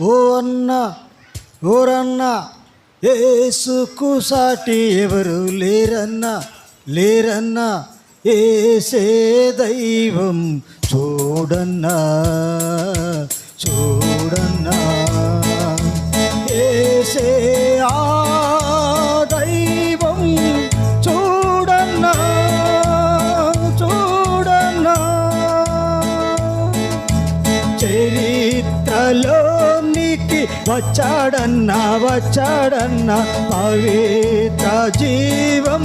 ఓ అన్న ఓరన్న ఏసుకు సాటి ఎవరు లేరన్న లేరన్న ఏసే దైవం చూడన్నా చూడన్నా. నీకి వచ్చాడన్నా వచ్చాడన్నా పవిత్ర జీవం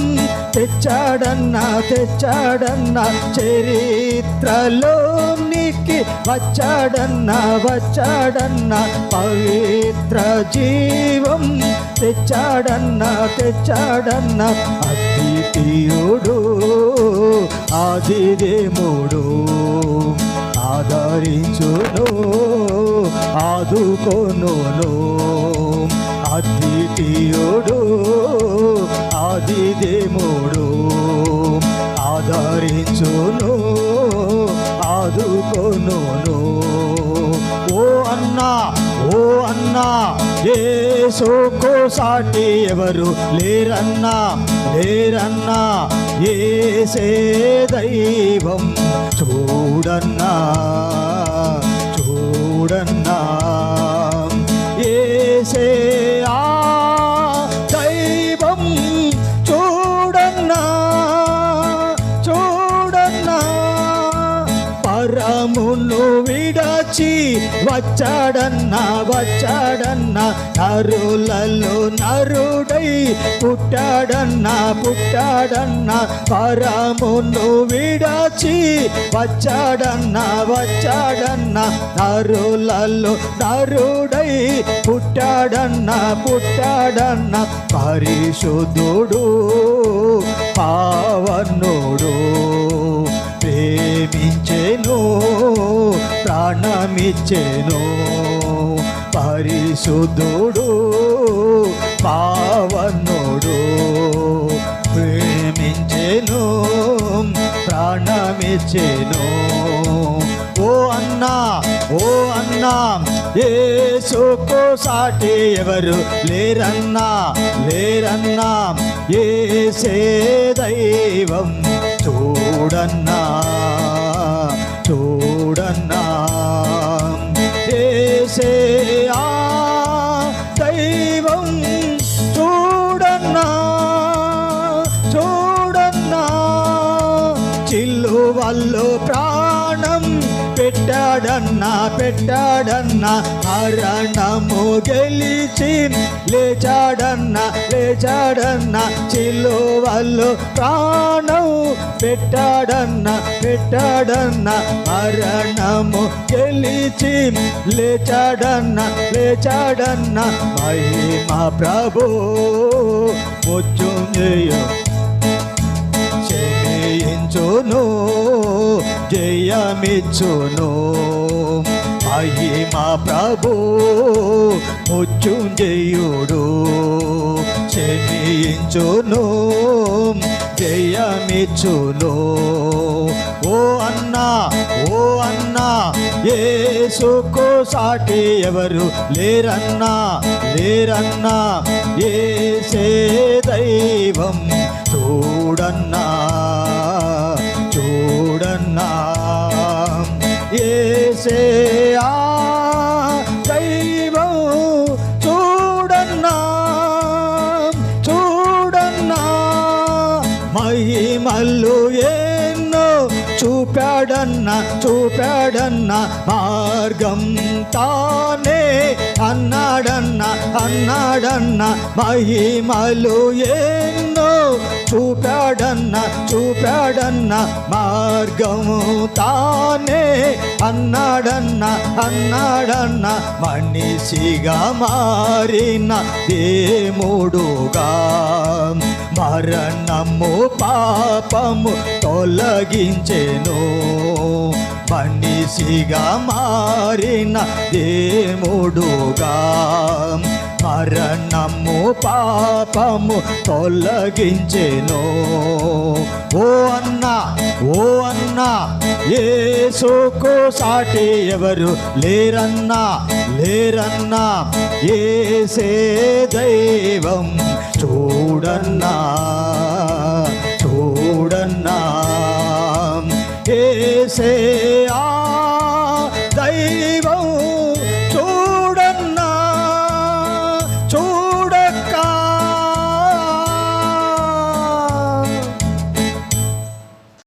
తెచ్చాడన్నా తెచ్చాడన్నా చరిత్రలోనికి వచ్చాడన్నా వచ్చాడన్నా పవిత్ర జీవం తెచ్చాడన్నా తెచ్చాడన్నా అద్వితీయుడు ఆదిదేముడు. ఆదరించును ఆదుకొనును. అద్వితీయుడు ఆదిదేముడు ఆదరించును ఆదుకొనును. ఓ అన్నా ఓ అన్నా ఏసుకు సాటి ఎవరు లేరన్నా లేరన్నా ఏసే దైవం చూడన్నా చూడన్నా. ఏసే పరమును విడచి వచ్చాడన్న వచ్చాడన్న నరులలో నరుడై పుట్టాడన్న పుట్టాడన్న పరమును విడచి వచ్చాడన్న వచ్చాడన్న నరులలో నరుడై పుట్టాడన్న పుట్టాడన్న పరిశుద్ధుడు పావనుడు. ప్రేమించెను ప్రాణమిచ్చెను పరిశుద్ధుడు పావనుడు ప్రేమించెను ప్రాణమిచ్చెను. ఓ అన్నా ఓ అన్నా ఏసుకు సాటి ఎవరు లేరన్నా లేరన్నా ఏ సే దైవం. చూడన్నా చూడన్నా. ఏసే ఆ దైవం చూడన్నా చూడన్నా. వాళ్ళు ప్రా పెట్టాడన్నా పెట్టాడన్నా మరణము గెలిచి లేచాడన్నా లేచాడన్నా చిల్లువల్లో ప్రాణం పెట్టాడన్నా పెట్టాడన్నా మరణము గెలిచి లేచాడన్నా లేచాడన్నా మహిమ ప్రభు వచ్చుంజయ జయమిచ్చును మహిమ ప్రభు ముచ్చుంజయుడు జయించును జయమిచ్చును. ఓ అన్నా ఓ అన్నా ఏసుకు సాటి ఎవరు లేరన్నా లేరన్నా ఏసే దైవం చూడన్నా. మహిమల్లు ఎన్నో చూపాడన్న చూపాడన్న మార్గం తానే అన్నాడన్న అన్నాడన్న మహిమలు ఎన్నో చూపాడన్న చూపాడన్న మార్గము తానే అన్నాడన్న అన్నాడన్న మనిషిగా మారిన దేముడుగా మరణము పాపము తొలగించెను. మనిషిగా మారిన దేముడుగా మరణము పాపము తొలగించెను. ఓ అన్న ఓ అన్నా ఏసుకు సాటి ఎవరు లేరన్నా లేరన్నా ఏసే దైవం చూడన్నా.